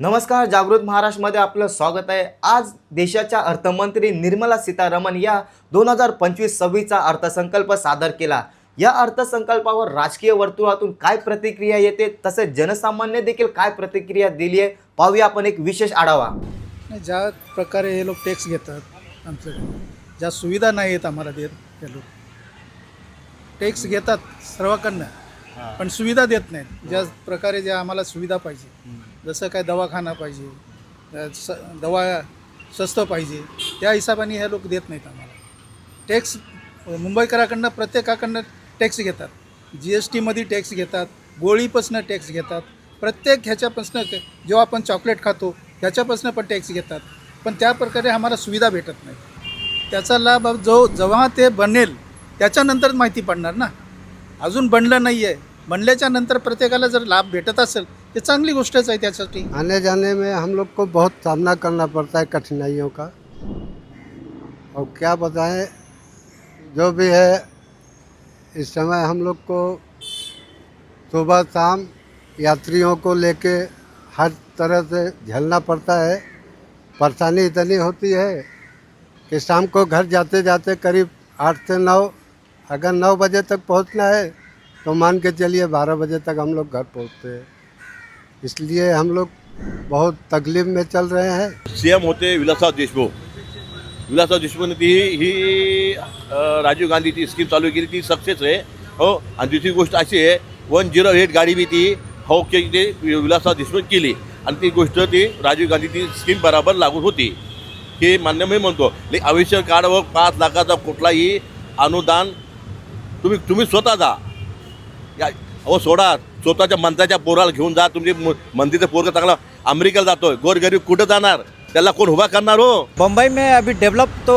नमस्कार जागृत महाराष्ट्रमध्ये आपलं स्वागत आहे. आज देशाच्या अर्थमंत्री निर्मला सीतारामन या दोन हजार पंचवीस सव्वीसचा अर्थसंकल्प सादर केला. या अर्थसंकल्पावर राजकीय वर्तुळातून काय प्रतिक्रिया येते तसेच जनसामान्य देखील काय प्रतिक्रिया दिली आहे पाहूया आपण एक विशेष आढावा. ज्या प्रकारे हे लोक टॅक्स घेतात आमच्याकडे ज्या सुविधा नाही आहेत आम्हाला देत हे लोक. टॅक्स घेतात सर्वांकडनं पण सुविधा देत नाहीत. ज्या प्रकारे ज्या आम्हाला सुविधा पाहिजे. जसं काय दवाखाना पाहिजे स दवा स्वस्त पाहिजे त्या हिशोबाने हे लोक देत नाहीत आम्हाला. टॅक्स मुंबईकराकडनं प्रत्येकाकडनं टॅक्स घेतात. जी एस टीमध्ये टॅक्स घेतात गोळीपासनं टॅक्स घेतात. प्रत्येक ह्याच्यापासनं जेव्हा आपण चॉकलेट खातो ह्याच्यापासनं पण टॅक्स घेतात. पण त्या प्रकारे आम्हाला सुविधा भेटत नाही. त्याचा लाभ जो जेव्हा ते बनेल त्याच्यानंतर माहिती पडणार ना. अजून बनलं नाही आहे बनल्याच्या नंतर प्रत्येकाला जर लाभ भेटत असेल ते चांगली आहे त्यासाठी आने जाने में हम लोग को बहुत सामना करना पड़ता है कठिनाइयों का। और क्या बताएँ, जो भी है, इस समय हम लोग को सुबह शाम यात्रियों को लेके हर तरह से झेलना पड़ता है। परेशानी इतनी होती है कि शाम को घर जाते जाते करीब आठ से नौ, अगर नौ बजे तक पहुँचना है तो मान के चलिए बारह बजे तक हम लोग घर पहुँचते हैं। इसलिए हम लोग बहुत तकलीफ में चल रहे हैं। सी एम होते विलासराव देशमुख। विलासराव देशमुखने ती ही राजीव गांधीची स्कीम चालू केली ती सक्सेस आहे हो आणि दुसरी गोष्ट अशी आहे वन झिरो एट गाडी बी ती हो के ते विलासराव देशमुख केली. आणि ती गोष्ट ती राजीव गांधीची स्कीम बराबर लागू होती. हे मान्य मी म्हणतो. ले आयुष्य कार्डवर पाच लाखाचा कुठलाही अनुदान तुम्ही तुम्ही स्वतः जा या अहो सोडा. स्वतःच्या मंत्र्याच्या पोराला घेऊन जा तुमचे म- मंत्रीचं पोरगा चांगला अमेरिकेला जातोय गोरगरीब कुठं जाणार? त्याला कोण उभा करणार हो? बम्बई में अभी डेवलप तो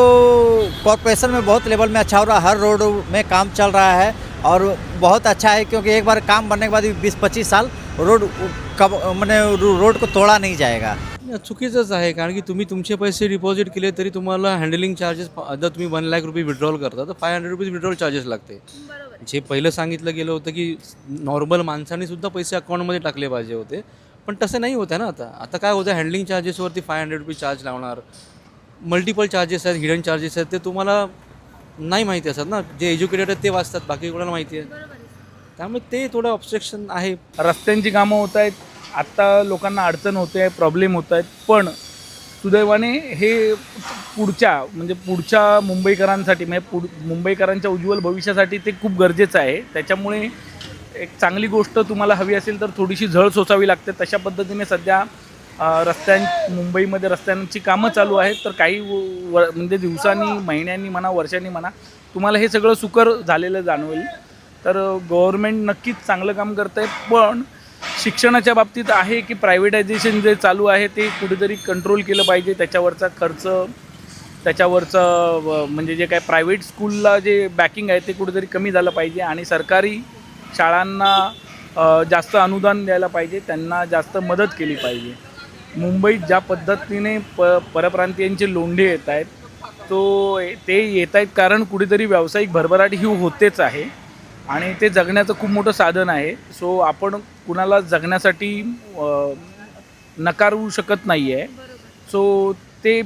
कॉरपोरेशन में बहुत लेवल में अच्छा हो रहा है हर रोड में काम चल रहा है और बहुत अच्छा है क्योंकि एक बार काम बनने के बाद बीस पच्चीस साल रोड कब मैंने रोड को तोड़ा नहीं जाएगा। चुकीचंच आहे कारण की तुम्ही तुमचे पैसे डिपॉझिट केले तरी तुम्हाला हँडलिंग चार्जेस जर तुम्ही वन लाख रुपये विड्रॉल करता तर five hundred rupees withdrawal charges लागते. जे पहिलं सांगितलं गेलं होतं की नॉर्मल माणसांनी सुद्धा पैसे अकाउंटमध्ये टाकले पाहिजे होते. पण तसं नाही होतं ना आता. आता काय होतं हँडलिंग चार्जेसवरती फाय हंड्रेड रुपीज चार्ज लावणार मल्टिपल चार्जेस आहेत हिडन चार्जेस आहेत ते तुम्हाला नाही माहिती असतात ना. जे एज्युकेटेड आहेत ते वाचतात बाकी कोणाला माहिती आहे? त्यामुळे ते थोडं ऑब्स्ट्रक्शन आहे. रस्त्यांची कामं होत आहेत. आत्ता लोकांना अडचण होते आहे प्रॉब्लेम होत आहेत. पण सुदैवाने हे पुढच्या म्हणजे पुढच्या मुंबईकरांसाठी म्हणजे पुढ मुंबईकरांच्या उज्ज्वल भविष्यासाठी ते खूप गरजेचं आहे. त्याच्यामुळे एक चांगली गोष्ट तुम्हाला हवी असेल तर थोडीशी झळ सोसावी लागते. तशा पद्धतीने सध्या रस्त्यां मुंबईमध्ये रस्त्यांची कामं चालू आहेत. तर काही व व- म्हणजे दिवसांनी महिन्यांनी म्हणा वर्षांनी म्हणा तुम्हाला हे सगळं सुकर झालेलं जाणवेल. तर गव्हर्मेंट नक्कीच चांगलं काम करतं आहे पण शिक्षणाच्या बाबतीत आहे की प्रायव्हेटायझेशन जे चालू आहे ते कुठेतरी कंट्रोल केलं पाहिजे त्याच्यावरचा खर्च त्याच्यावरचं म्हणजे जे काय प्रायव्हेट स्कूलला जे बॅकिंग आहे ते कुठेतरी कमी झालं पाहिजे आणि सरकारी शाळांना जास्त अनुदान द्यायला पाहिजे त्यांना जास्त मदत केली पाहिजे. मुंबईत ज्या पद्धतीने प परप्रांतीयांचे लोंढे येत आहेत तो ते येत आहेत कारण कुठेतरी व्यावसायिक भरभराट ही होतेच आहे. आणि ते जगण्याचं खूप मोठं साधन आहे. सो आपण कुणाला जगण्यासाठी नकारू शकत नाही आहे सो ते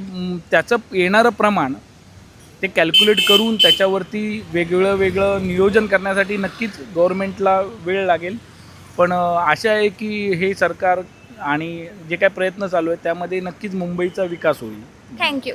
त्याचं येणारं प्रमाण ते कॅल्क्युलेट करून त्याच्यावरती वेगवेगळं वेगळं नियोजन करण्यासाठी नक्कीच गव्हर्मेंटला वेळ लागेल. पण आशा आहे की हे सरकार आणि जे काय प्रयत्न चालू आहेत त्यामध्ये नक्कीच मुंबईचा विकास होईल. थँक्यू